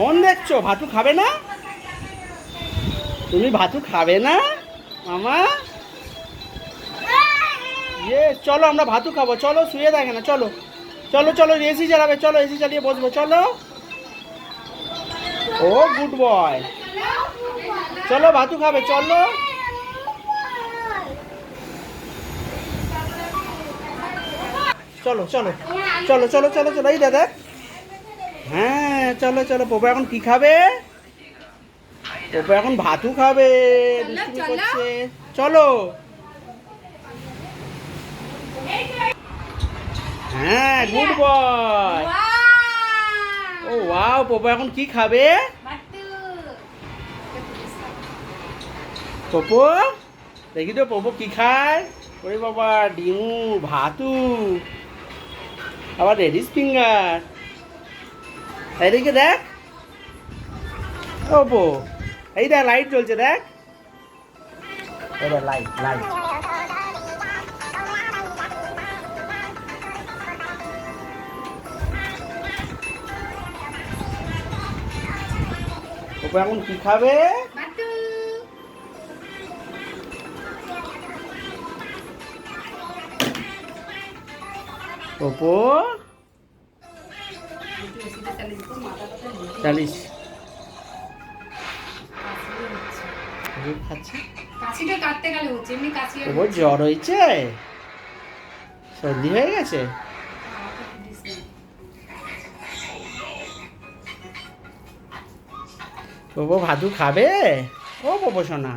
Phone দেখছ? ভাতু খাবে না? তুমি ভাতু খাবে না? মামা? ইয়ে চলো আমরা ভাতু খাব। চলো, শুয়ে দেখে না, চলো। চলো চলো এসি চালাবে, চলো এসি চালিয়ে বসবো, চলো। ও গুড বয় চলো ভাতু খাবে, চলো। চলো চলো চলো চলো চলো চলো এই দাদা হ্যাঁ চলো চলো পোপো এখন কি খাবে? পোপো এখন ভাতু খাবে দুষ্টুমি চলো। করছে। চলো। হ্যাঁ গুড বয় ও ওয়াও পোপো এখন কি খাবে? পোপো দেখি তো পোপো কি খায়। ওরে বাবা ডিমু ভাতু। আবার রেডিস ফিঙ্গার। এদিকে দেখ। ও পো এই দেখ লাইট জ্বলছে দেখ। দেখ লাইট লাইট পোপো এখন কি খাবে? পোপো আর পোপোর জ্বর হয়েছে? সর্দি হয়ে গেছে? পোপো ভাদু খাবে? ও পোপো সোনা।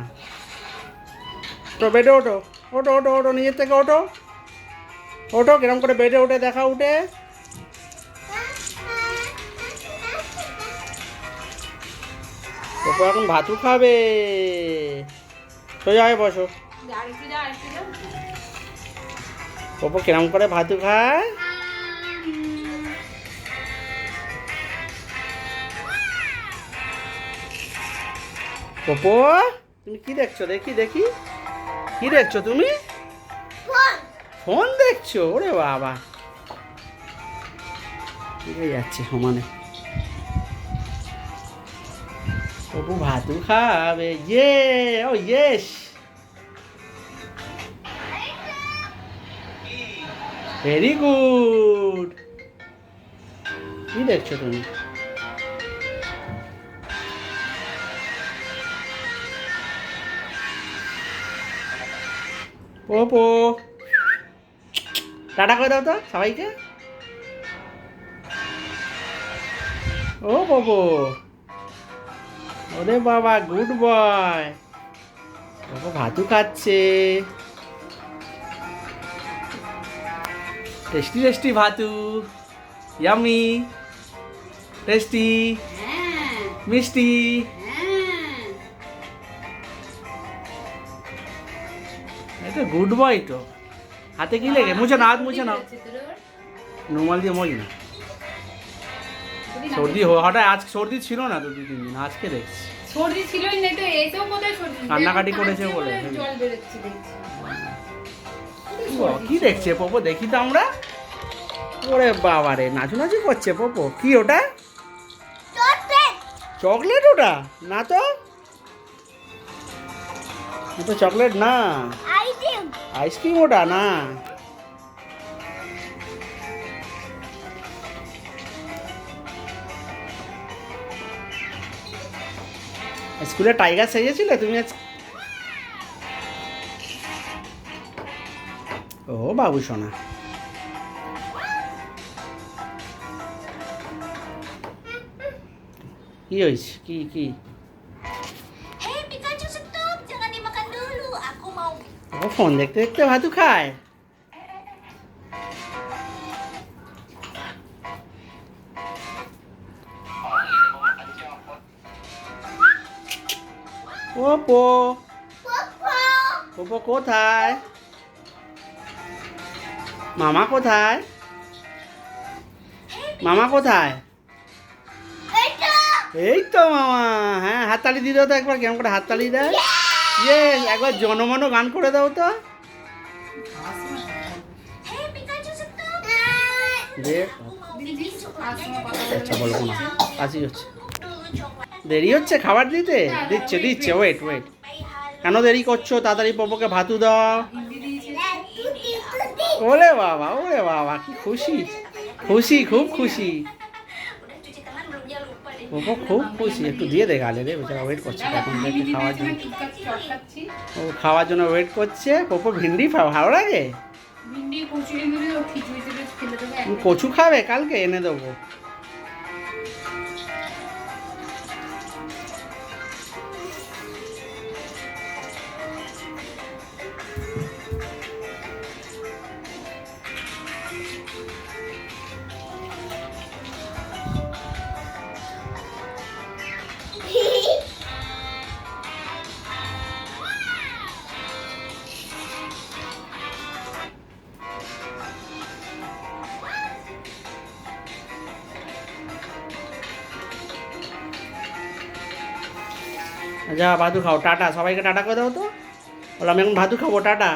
তো বেডে ওঠো। ওঠো ওঠো ওঠো নিজের থেকে ওঠো। ওঠো কিরম করে বেডে উঠে দেখা উঠে। পোপো এখন ভাতু খাবে। সোজা হয়ে বসো। পোপো কিরম করে ভাতু খায়? পোপো তুমি কি দেখছ? দেখি দেখি। কি দেখছ তুমি? ফোন। দেখছ? ওরে বাবা। ঠিক যাচ্ছে সমানে। পপু ভাতু খাবে ইয়ে ও ইয়েস। ভেরি গুড কি দেখছ তুমি? পপু টাটা করে দাও তো সবাইকে। ও পপু ওরে বাবা গুড বয় বাবা ভাতু খাচ্ছে। টেস্টি টেস্টি ভাতু। ইয়ামি টেস্টি হ্যাঁ, মিষ্টি হ্যাঁ। এটা গুড বয় তো। হাতে কি লেগে? মুছে না হাত মুছে হচ্ছে নর্মাল দিয়ে মোজ না। সর্দি হঠাৎ আজ সর্দি ছিল না দু তিন দিন? আজকে দেখছি। সর্দি ছিলই না তো এসেও কোথায় সর্দি? কান্নাকাটি করেছে বলে। জল বেরোচ্ছে দেখছি। ও, কি দেখছে পপো? দেখি তো আমরা। ওরে বাবা রে নাচু নাচু করছে পপো। কি ওটা? চকলেট। ওটা? না তো? তো চকলেট না। আইসক্রিম ওটা? না। স্কুলে টাইগার সেজেছিলে? তুমি আজ ও বাবু সোনা। কি হয়েছে? কি কি? ও ফোন দেখতে দেখতে ভাতু খায়। Papa. ওপো কোথায় মামা কোথায় মামা কোথায় এই তো মামা হ্যাঁ হাততালি দিয়ে দাও তো একবার কেমন করে হাততালি দেয়? ইয়ে একবার জনমন গান করে দাও তো। আচ্ছা বলব না কাশি হচ্ছে দেরি হচ্ছে খাবার দিতে? দিচ্ছে দিচ্ছে ওয়েট ওয়েট কেন দেরি করছ? তাড়াতাড়ি পপোকে ভাতু দাও। ওরে বাবা ওরে বাবা কি খুশি। খুশি খুব খুশি. পপো খুব খুশি। একটু দিয়ে দে গালে রে বেচারা ওয়েট করছে কখন থেকে খাওয়ার জন্য। ও খাওয়ার জন্য ওয়েট করছে। পপো ভিন্ডি ভালো লাগে। কচু খাবে? কালকে এনে দেবো। যা ভাদু খাও, টাটা। সবাইকে টাটা করে দাও তো। বলো আমি এখন ভাদু খাব, টাটা।